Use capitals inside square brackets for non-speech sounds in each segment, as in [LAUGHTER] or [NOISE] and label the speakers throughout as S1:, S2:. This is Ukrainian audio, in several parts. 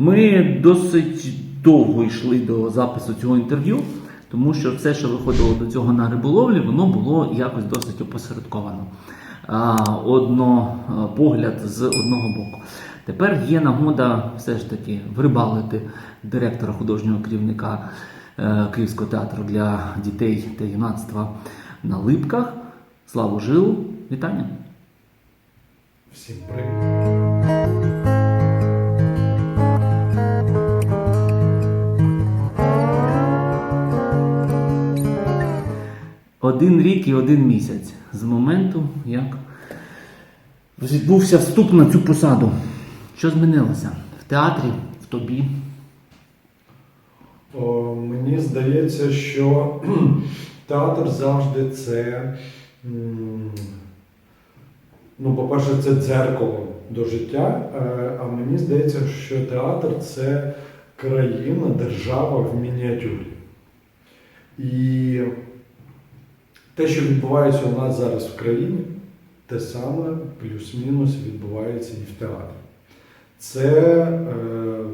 S1: Ми досить довго йшли до запису цього інтерв'ю, тому що все, що виходило до цього на риболовлі, воно було якось досить опосередковано. Одно погляд з одного боку. Тепер є нагода все ж таки врибалити директора художнього керівника е, Київського театру для дітей та юнацтва на Липках. Славу Жилу. Вітання!
S2: Всім привіт.
S1: Один рік і один місяць з моменту, як відбувся вступ на цю посаду. Що змінилося в театрі, в тобі?
S2: О, мені здається, що [CLEARS THROAT] театр завжди це, ну, по-перше, це дзеркало до життя. е, А мені здається, що театр це країна, держава в мініатюрі. І те, що відбувається у нас зараз в країні, те саме плюс-мінус відбувається і в театрі. Це е,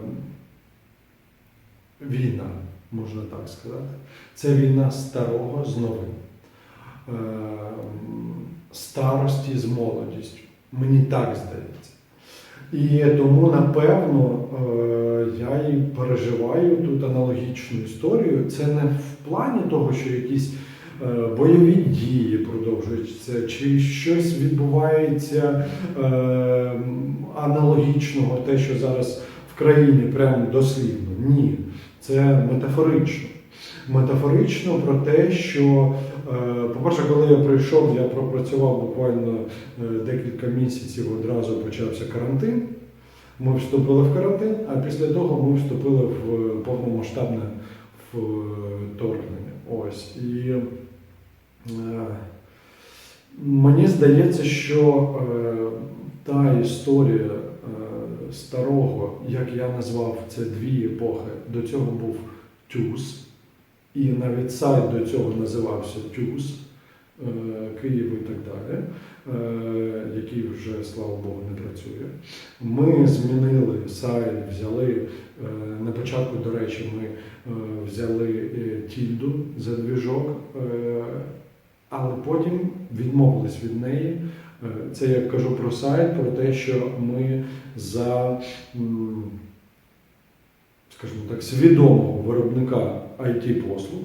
S2: війна, можна так сказати. Це війна старого з новим, е, старості з молодістю. Мені так здається. І тому, напевно, е, я і переживаю тут аналогічну історію. Це не в плані того, що якісь бойові дії продовжуються, чи щось відбувається е, аналогічного, те, що зараз в країні прямо дослівно. Ні, це метафорично. Метафорично про те, що, е, по-перше, коли я прийшов, я пропрацював буквально е, декілька місяців, одразу почався карантин. Ми вступили в карантин, а після того ми вступили в повномасштабне вторгнення. Ось. І е, мені здається, що е, та історія е, старого, як я назвав це дві епохи, до цього був тюз, і навіть сайт до цього називався Тюз, е, Київ і так далі, е, який вже, слава Богу, не працює. Ми змінили сайт, взяли е, на початку, до речі, ми е, взяли е, тільду за двіжок, е, але потім відмовились від неї. Е, Це я кажу про сайт, про те, що ми за, скажімо так, свідомого виробника IT-послуг.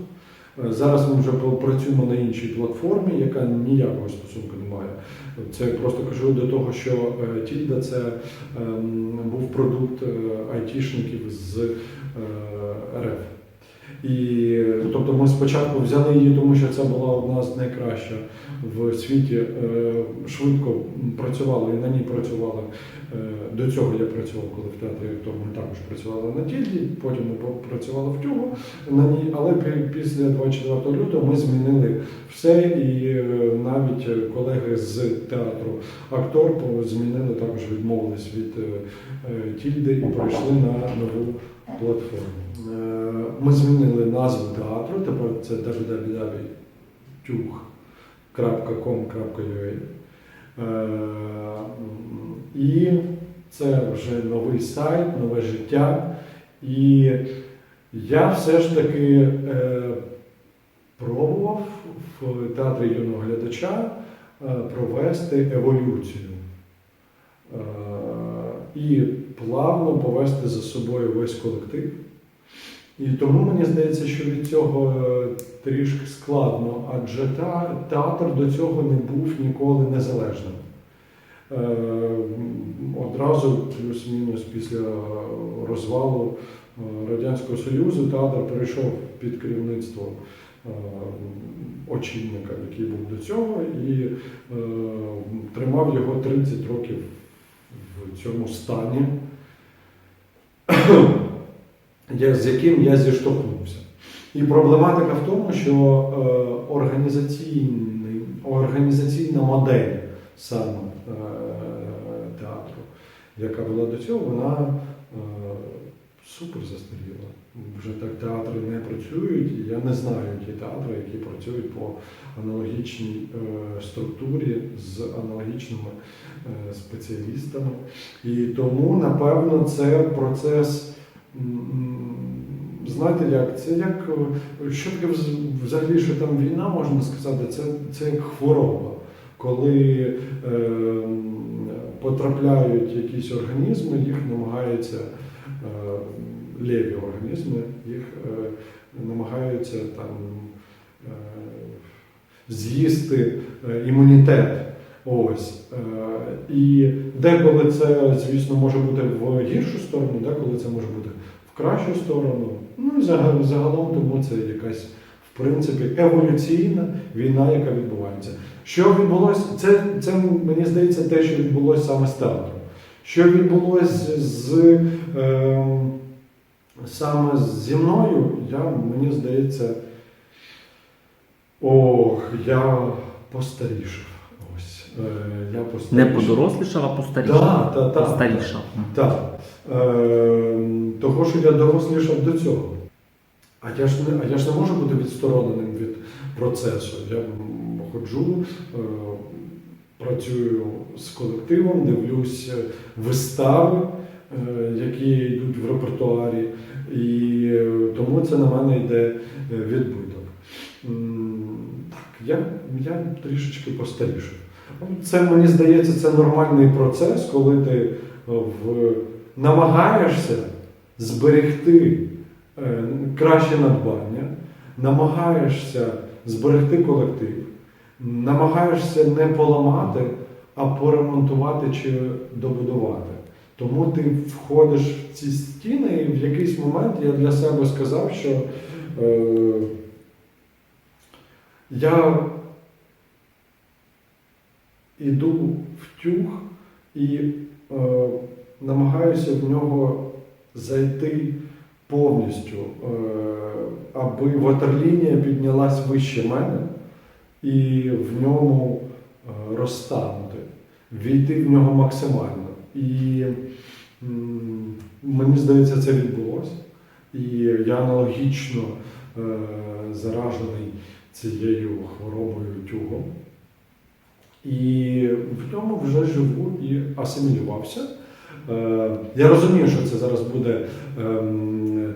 S2: Е, Зараз ми вже працюємо на іншій платформі, яка ніякого стосунку не має. Це просто кажу до того, що е, Тільда це ем, був продукт айтішників з РФ. І тобто ми спочатку взяли її, тому що це була одна з найкращих в світі. е, Швидко працювали і на ній працювали. Е, До цього я працював, коли в театрі актор ми також працювали на тільді, потім ми працювали в тюгу на ній, але після 24 лютого ми змінили все, і е, навіть колеги з театру актор змінили також відмовились від тільди і перейшли на нову платформу. Е, Ми змінили назву театру, тепер це www.tug.com.ua. Е, І це вже новий сайт, нове життя. І я все ж таки е, пробував в театрі юного глядача провести еволюцію і плавно повести за собою весь колектив. І тому мені здається, що від цього е, трішки складно, адже театр до цього не був ніколи незалежним. Е, Одразу плюс-мінус після розвалу е, Радянського Союзу театр перейшов під керівництво очільника, який був до цього, і тримав його 30 років в цьому стані, [COUGHS] з яким я зіштовхнувся. І проблематика в тому, що е, організаційна модель саме е, театру, яка була до цього, вона е, супер застаріла. Вже так театри не працюють. і Я не знаю ті театри, які працюють по аналогічній структурі з аналогічними спеціалістами. І тому, напевно, це процес знаєте як, це як е, що таке взагалі, що там війна, можна сказати, це, це як хвороба. Коли е, потрапляють якісь організми, їх намагаються е, ліві організми, їх е, намагаються там е, з'їсти е, імунітет. Ось. Е, І деколи це, звісно, може бути в гіршу сторону, деколи це може бути в кращу сторону. Ну і загалом тому це якась, в принципі, еволюційна війна, яка відбувається. Що відбулося, це, це мені здається те, що відбулося саме з театром. Що відбулося з, е, саме зі мною, я, мені здається, ох, я постарішав. Е, я
S1: Не
S2: постарішав.
S1: подорослішав, а постарішав.
S2: Да, та, та.
S1: Постарішав.
S2: Так. Е, того, що я дорослішав до цього. А я ж не, а я ж не можу бути відстороненим від процесу. Я ходжу, е, працюю з колективом, дивлюсь вистави, е, які йдуть в репертуарі, і тому це на мене йде відбиток. Так, я, я трішечки постарішав. Це мені здається, це нормальний процес, коли ти е, в, намагаєшся зберегти е, краще надбання, намагаєшся зберегти колектив, намагаєшся не поламати, а поремонтувати чи добудувати. Тому ти входиш в ці стіни, і в якийсь момент я для себе сказав, що е, я іду в тюг і е, намагаюся в нього зайти повністю, е, аби ватерлінія піднялась вище мене і в ньому е, розтанути, війти в нього максимально. І м, мені здається, це відбулося. І я аналогічно е, заражений цією хворобою тюгом. І в ньому вже живу і асимілювався. Е, Я розумію, що це зараз буде ем,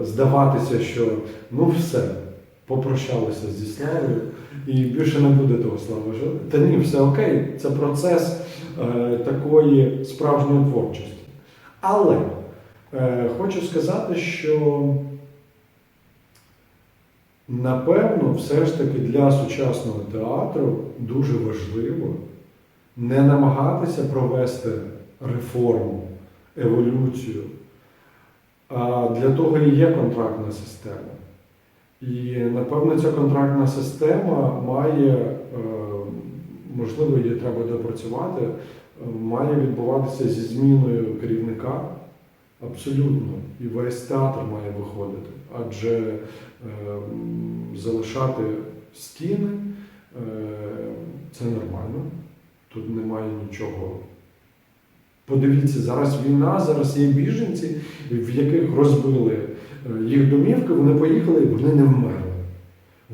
S2: е, здаватися, що ну все, попрощалися зі славою і більше не буде того слави. Та ні, все окей, це процес е, такої справжньої творчості. Але хочу сказати, що Напевно, все ж таки для сучасного театру дуже важливо не намагатися провести реформу, еволюцію. А для того і є контрактна система. І напевно ця контрактна система має, е, можливо, її треба допрацювати, е, має відбуватися зі зміною керівника. Абсолютно. І весь театр має виходити. Адже е, залишати стіни е, це нормально. Тут немає нічого. Подивіться, зараз війна, зараз є біженці, в яких розбили е, їх домівки, вони поїхали і вони не вмерли.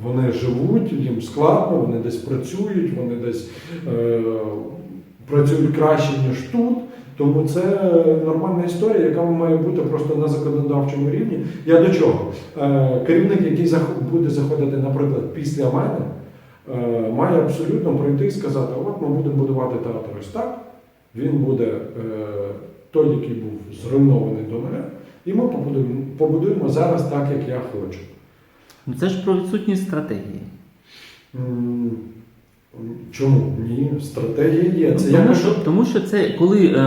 S2: Вони живуть, їм складно, вони десь працюють, вони десь е, працюють краще, ніж тут. Тому це нормальна історія, яка має бути просто на законодавчому рівні. Я до чого? Е, Керівник, який буде заходити, наприклад, після мене, е, має абсолютно прийти і сказати: от ми будемо будувати театр ось так. Він буде е, той, який був зруйнований до нуля, і ми побудуємо, побудуємо зараз так, як я хочу.
S1: Ну це ж про відсутність стратегії.
S2: Чому? Ні, стратегія є. Це
S1: тому,
S2: кажу,
S1: що, тому що це коли е,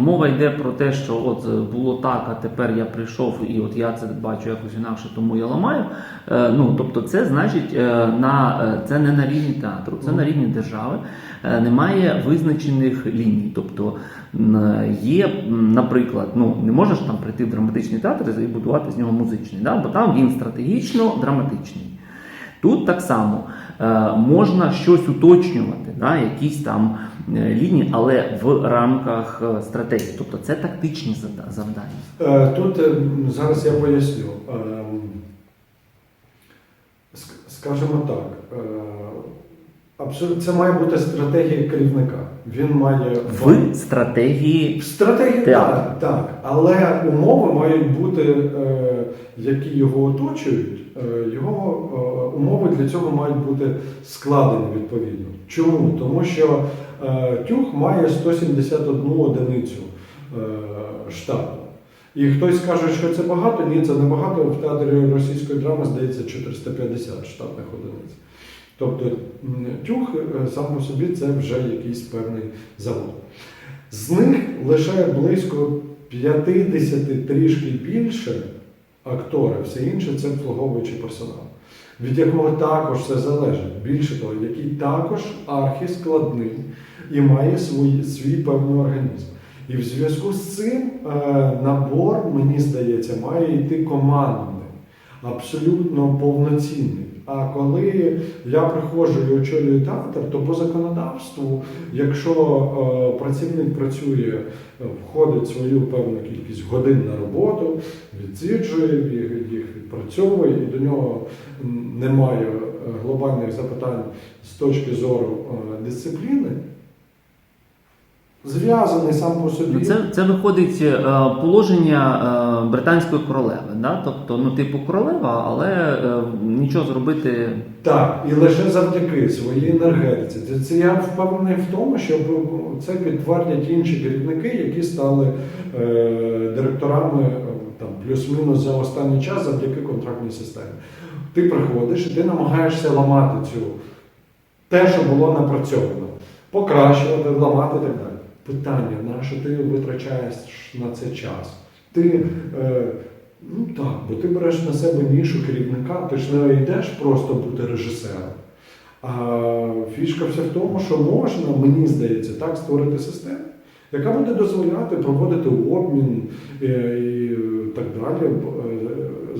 S1: мова йде про те, що от е, було так, а тепер я прийшов і от я це бачу якось інакше, тому я ламаю. Е, ну тобто, це значить е, на е, це не на рівні театру, це на рівні держави. Е, немає визначених ліній. Тобто є, наприклад, ну не можеш там прийти в драматичний театр і будувати з нього музичний, да? бо там він стратегічно драматичний. Тут так само можна щось уточнювати, да, якісь там е, лінії, але в рамках е, стратегії. Тобто це тактичні завдання.
S2: Е, Тут е, зараз я поясню. Ем, Скажімо так, е, Абсолютно, це має бути стратегія керівника. Він має
S1: В стратегії
S2: Стратегія
S1: Театр.
S2: так, так. Але умови мають бути, е, які його оточують. Е, його е, умови для цього мають бути складені відповідно. Чому? Тому що е, тюг має 171 одиницю е, штату. І хтось скаже, що це багато. Ні, це не багато. В театрі російської драми здається 450 штатних одиниць. Тобто м, тюг е, сам по собі це вже якийсь певний завод. З них лише близько 50 трішки більше актори, все інше це обслуговуючий персонал, від якого також все залежить. Більше того, який також архіскладний і має свій, свій певний організм. І в зв'язку з цим е, набор, мені здається, має йти командний, абсолютно повноцінний. А коли я приходжу і очолюю театр, то по законодавству, якщо е, працівник працює, е, входить свою певну кількість годин на роботу, відсіджує, їх, відпрацьовує, і до нього немає е, глобальних запитань з точки зору е, дисципліни, зв'язаний сам по собі.
S1: Ну, Це, це виходить е, положення е, британської королеви. Да? Тобто, ну, типу королева, але е, нічого зробити.
S2: Так, і лише завдяки своїй енергетиці. Це, це я впевнений в тому, що це підтвердять інші керівники, які стали е, директорами там плюс-мінус за останній час завдяки контрактній системі. Ти приходиш і ти намагаєшся ламати цю те, що було напрацьовано, покращувати, ламати і так далі. Питання, на що ти витрачаєш на це час? Ти е, Ну так, бо ти береш на себе нішу керівника, ти ж не йдеш просто бути режисером. А фішка вся в тому, що можна, мені здається, так створити систему, яка буде дозволяти проводити обмін е, і так далі. Е,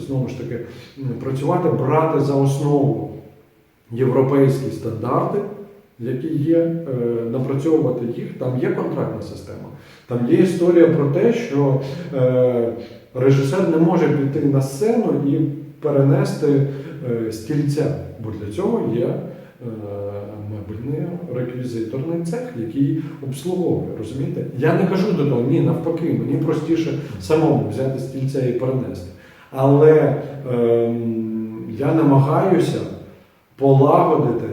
S2: Знову ж таки, працювати, брати за основу європейські стандарти, які є, е, напрацьовувати їх. Там є контрактна система. Там є історія про те, що е, режисер не може піти на сцену і перенести е, стільця, бо для цього є е, мебельний реквізиторний цех, який обслуговує. Розумієте? Я не кажу до того, ні, навпаки, мені простіше самому взяти стільця і перенести. Але ем, я намагаюся полагодити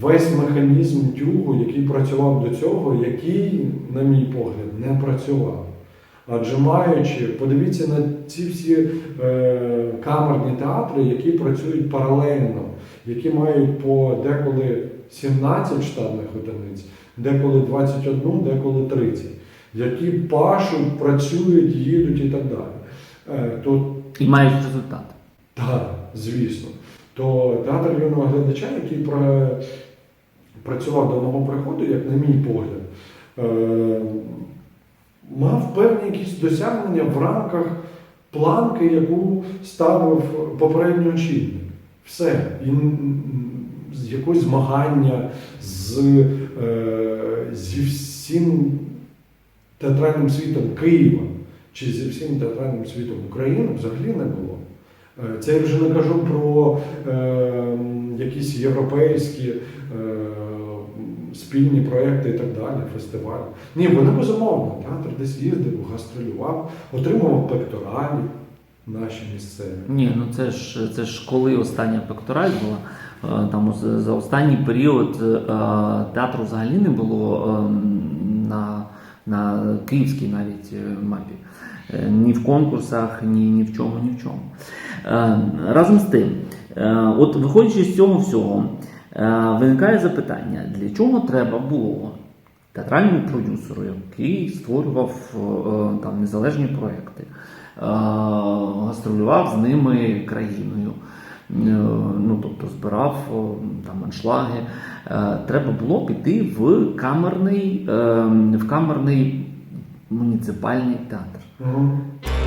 S2: весь механізм тюгу, який працював до цього, який, на мій погляд, не працював. Адже маючи, подивіться на ці всі е, камерні театри, які працюють паралельно, які мають по деколи 17 штатних одиниць, деколи 21, деколи 30, які пашуть, працюють, їдуть і так далі. Е, то
S1: І мають результат.
S2: так, звісно. То театр юного глядача, який працював до мого приходу, як на мій погляд, е, мав певні якісь досягнення в рамках планки, яку ставив попередній очільник. Все. І якогось змагання з, е, зі всім театральним світом Києва чи зі всім театральним світом України взагалі не було. Е, Це я вже не кажу про е, якісь європейські е, спільні проекти і так далі, фестивалі. Ні, вони безумовно. Театр десь їздив, гастролював, отримував пекторалі наші місцеві.
S1: Ні, ну це ж це ж коли остання пектораль була. Е, Там за останній період е, театру взагалі не було е, на, на київській навіть мапі. Е, Ні в конкурсах, ні, ні в чому, ні в чому. Е, Разом з тим, е, от виходячи з цього всього, виникає запитання, для чого треба було театральному продюсеру, який створював там незалежні проекти, гастролював з ними країною. Ну, тобто збирав там аншлаги. Треба було піти в камерний, в камерний муніципальний театр.
S2: 嗯。